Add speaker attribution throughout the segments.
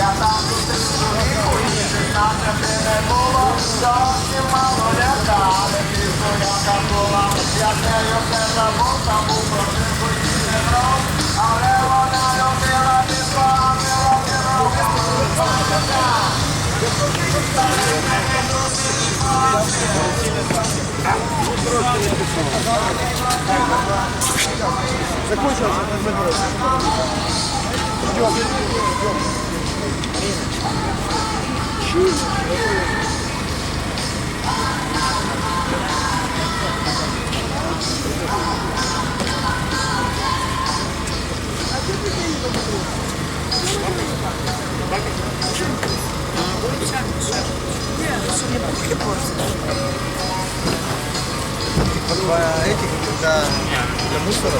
Speaker 1: Я там зустрічу віку, і шістнадцяти не було, зовсім мало лякали, пісню яка була, я нею все забув, там був прожитку і не брав, але вона любила пісню, ангела, ангела,
Speaker 2: Два этих для, для мусора.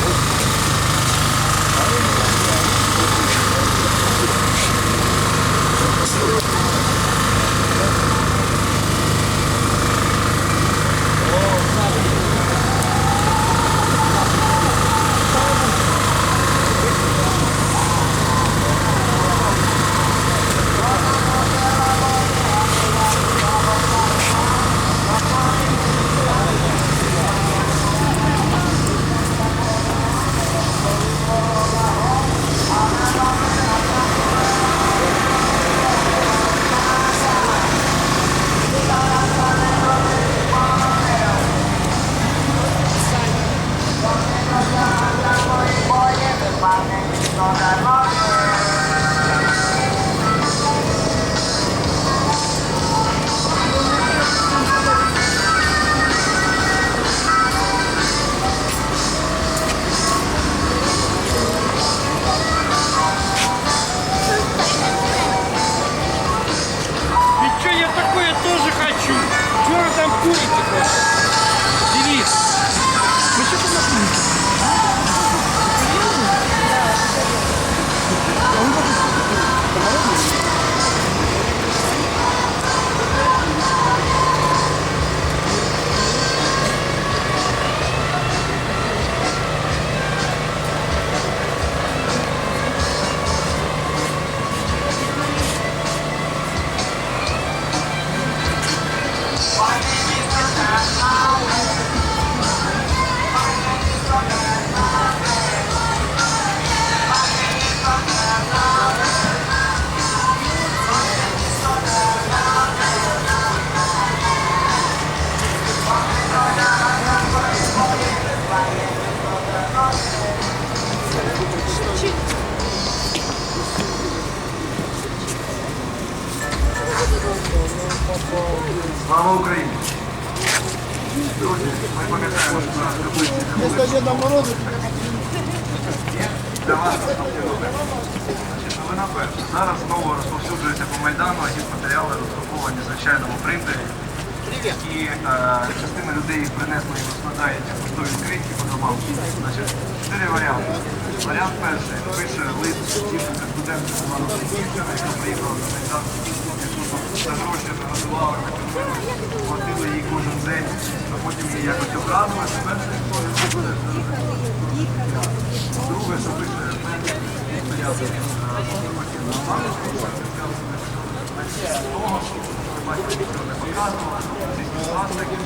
Speaker 3: И
Speaker 1: Слава Україні! Друзі, ми пам'ятаємо, що були.
Speaker 2: Деда Мороза.
Speaker 1: Для вас новина перша. Зараз знову розповсюджується по Майдану, а матеріали роздруковані в звичайному принтері. І е, частина людей їх принесли і розкладають поштові скриньки по домам. Значить, чотири варіанти. Варіант перший. Пише лист дівчинка студентка Івана Франківщина, яка приїхала на Майдан, яку за гроші нагодували, платили їй кожен день, а потім її якось. Це перша історія, це буде Друге, що пише стояв того, що ви бачите, нічого не показували, ситуації, які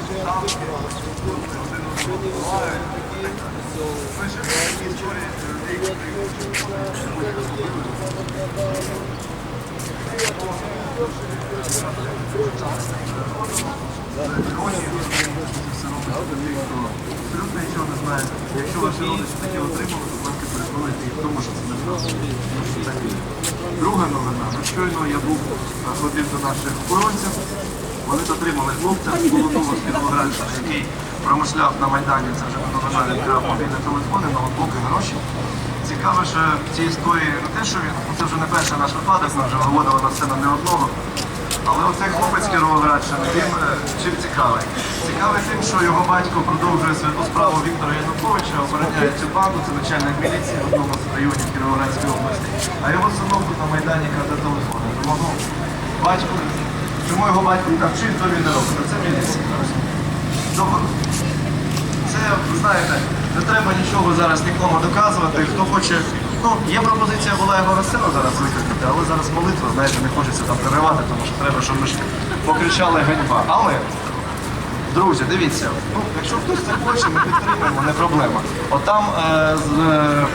Speaker 1: один і так далі. Такі історії людей, які Не. Якщо ваші родичі такі отримали, то ласка, переконуйте їх в тому, що це. Так. Друга новина. Щойно я був ходив до наших охоронців. Вони затримали хлопця з Володимира Підвогральця, який промишляв на Майдані, це вже новина відкрив мобільні телефони, ноутбуки, гроші. Цікаво, що в цій історії не те, що він, це вже не перший наш випадок, ми вже виводили на сцену не одного. Але оцей хлопець Кіровоградщини, він е, чим цікавий? Цікавий тим, що його батько продовжує святу справу Віктора Януковича, обороняє цю банду, це начальник міліції в одному з районів Кіровоградської області. А його синок тут на Майдані краде телефони. Тому батько, чому його батько так вчить, то він не робить. Це міліція. Це, знаєте, не треба нічого зараз нікому доказувати. Хто хоче. Ну, є пропозиція була його на сцену зараз викликати, але зараз молитва, знаєте, не хочеться там переривати, тому що треба, щоб ми ж покричали ганьба. Але, друзі, дивіться, ну, якщо хтось це хоче, ми підтримуємо, не проблема. От там е, з, е,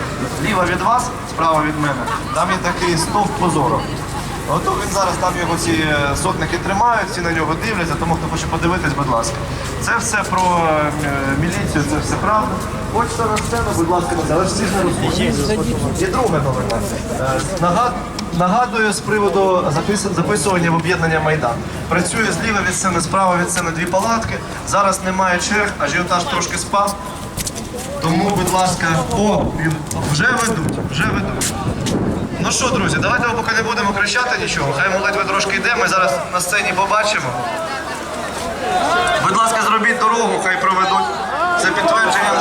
Speaker 1: зліва від вас, справа від мене, там є такий стовп позору. Ото він зараз там його ці е, сотники тримають, всі на нього дивляться, тому хто хоче подивитись, будь ласка. Це все про е, міліцію, це все правда. Хочете на сцену, будь ласка, але всі ж не розуміють. І друга новина. Е, нагад- Нагадую з приводу запис- записування в об'єднання Майдан. Працює зліва від сцени, справа від сцени дві палатки. Зараз немає черг, ажіотаж трошки спав. Тому, будь ласка, о, вже ведуть, вже ведуть. Ну що, друзі, давайте ми поки не будемо кричати нічого. Хай молитва трошки йде, ми зараз на сцені побачимо. Будь ласка, зробіть дорогу, хай проведуть. Це підтвердження.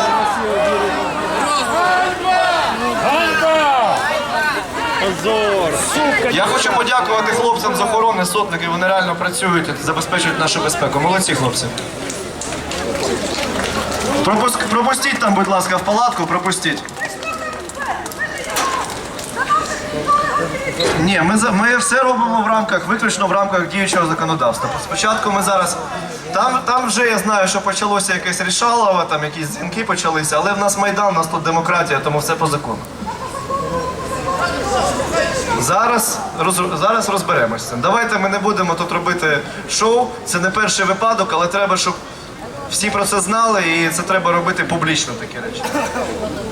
Speaker 1: Я хочу подякувати хлопцям з охорони сотники. Вони реально працюють, забезпечують нашу безпеку. Молодці хлопці. Пропустіть там, будь ласка, в палатку, пропустіть. Ні, ми, ми все робимо в рамках, виключно в рамках діючого законодавства. Спочатку ми зараз. Там, там вже я знаю, що почалося якесь рішалово, там якісь дзвінки почалися, але в нас Майдан, у нас тут демократія, тому все по закону. Зараз, роз, зараз розберемося. Давайте ми не будемо тут робити шоу. Це не перший випадок, але треба, щоб всі про це знали, і це треба робити публічно такі речі.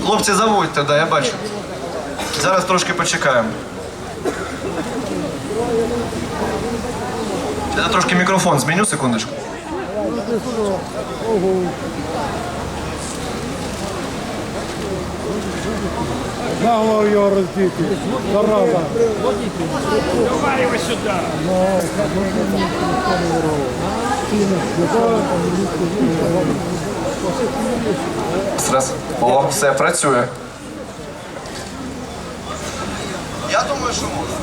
Speaker 1: Хлопці, заводьте, да, я бачу. Зараз трошки почекаємо. Я трошки мікрофон зміню, секундочку.
Speaker 4: Нагло його роздіти. Зараза.
Speaker 3: Давай его сюда!
Speaker 1: Раз. О, все працює. Я думаю, що можна.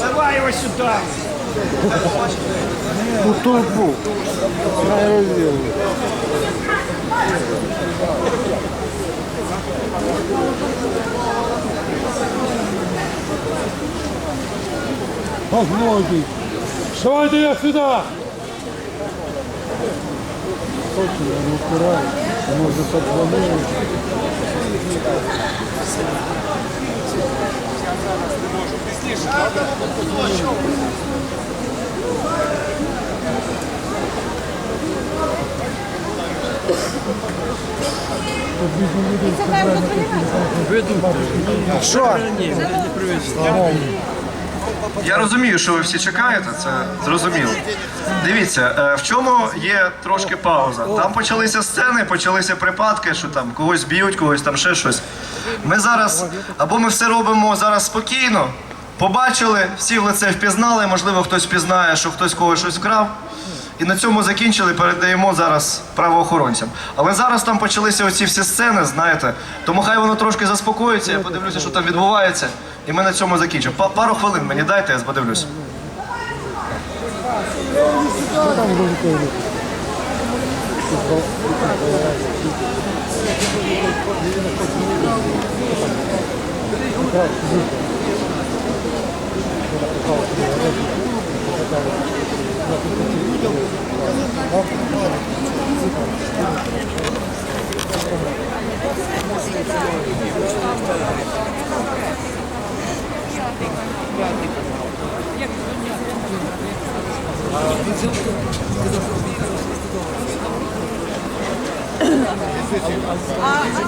Speaker 3: Давай его сюда!
Speaker 4: У трубу. Хай розділить. Посмотрите. Давайте я сюда. Очень не упирай. Может, позвонили.
Speaker 1: Что? зараз не можу. Пізніше, добре? Видумки. Що? Ні, не привезли. Розумію, що ви всі чекаєте, це зрозуміло. Дивіться, е, в чому є трошки пауза. Там почалися сцени, почалися припадки, що там когось б'ють, когось там ще щось. Ми зараз, або ми все робимо зараз спокійно, побачили, всі в лице впізнали, можливо, хтось впізнає, що хтось когось щось вкрав. І на цьому закінчили, передаємо зараз правоохоронцям. Але зараз там почалися оці всі сцени, знаєте, тому хай воно трошки заспокоїться, я подивлюся, що там відбувається, і ми на цьому закінчимо. Па- пару хвилин мені дайте, я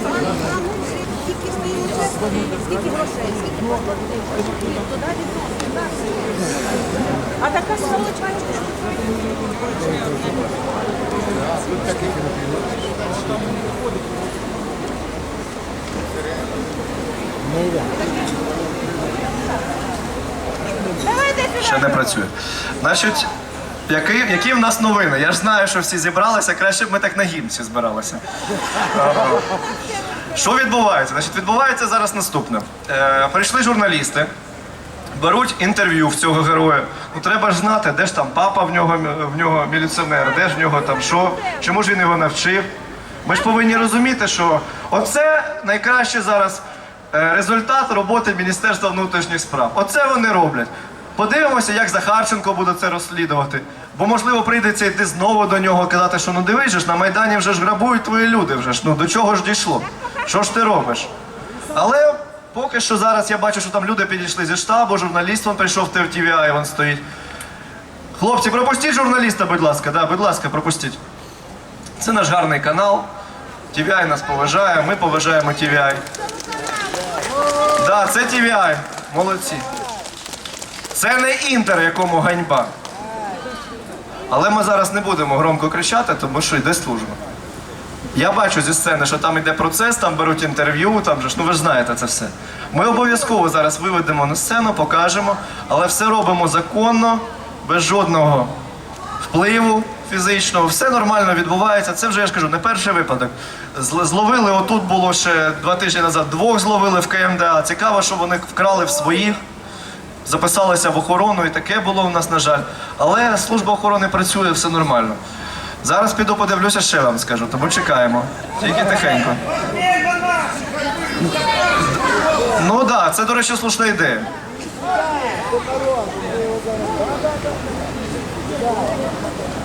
Speaker 1: подивлюся.
Speaker 5: Скільки стоїть, скільки грошей, скільки А така сволочь, бачите? Давайте
Speaker 1: Ще не працює. Значить, які, які в нас новини? Я ж знаю, що всі зібралися, краще б ми так на гімн всі збиралися. Що відбувається? Значить, відбувається зараз наступне. Е, прийшли журналісти, беруть інтерв'ю в цього героя. Ну треба ж знати, де ж там папа в нього, в нього міліціонер, де ж в нього там що, чому ж він його навчив. Ми ж повинні розуміти, що оце найкраще зараз результат роботи Міністерства внутрішніх справ. Оце вони роблять. Подивимося, як Захарченко буде це розслідувати. Бо, можливо, прийдеться йти знову до нього казати, що ну дивись, на Майдані вже ж грабують твої люди. Вже ж ну до чого ж дійшло? Що ж ти робиш? Але поки що зараз я бачу, що там люди підійшли зі штабу, журналіст вон прийшов в TVI, він стоїть. Хлопці, пропустіть журналіста, будь ласка, да, будь ласка, пропустіть. Це наш гарний канал. TVI нас поважає, ми поважаємо TVI. Да, це TVI. Молодці. Це не інтер, якому ганьба. Але ми зараз не будемо громко кричати, тому що йде служба. Я бачу зі сцени, що там йде процес, там беруть інтерв'ю, там же ж, ну ви ж знаєте це все. Ми обов'язково зараз виведемо на сцену, покажемо, але все робимо законно, без жодного впливу фізичного, все нормально відбувається. Це вже я ж кажу, не перший випадок. Зловили, отут було ще два тижні назад, двох зловили в КМДА. Цікаво, що вони вкрали в своїх записалися в охорону, і таке було у нас, на жаль. Але служба охорони працює, все нормально. Зараз піду подивлюся, ще вам скажу, тому чекаємо. Тільки тихенько. Ну так, да, це, до речі, слушна ідея.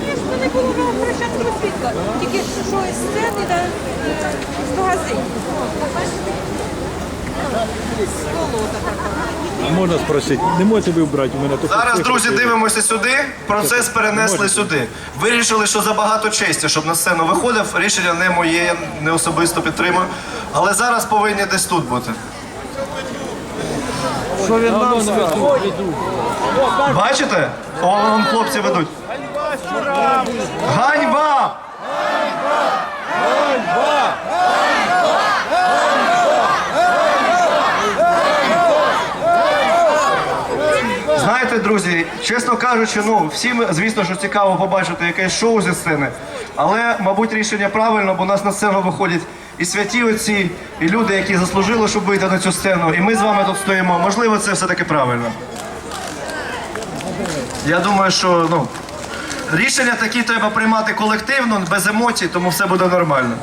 Speaker 5: Звісно, не було хрещатого світла. Тільки що із сцени да, е, з магазину.
Speaker 4: А можна спросити, не можете ви вбрати у мене тут?
Speaker 1: Зараз, друзі, дивимося сюди. Процес перенесли сюди. Вирішили, що забагато честі, щоб на сцену виходив. Рішення не моє, я не особисто підтримую. Але зараз повинні десь тут бути.
Speaker 3: Що він нам сказав?
Speaker 1: Бачите? О, вон хлопці ведуть. Ганьба! Знаєте, друзі, чесно кажучи, ну всім, звісно, що цікаво побачити якесь шоу зі сцени. Але, мабуть, рішення правильно, бо у нас на сцену виходять і святі отці, і люди, які заслужили, щоб вийти на цю сцену. І ми з вами тут стоїмо. Можливо, це все-таки правильно. Я думаю, що ну, рішення такі треба приймати колективно, без емоцій, тому все буде нормально.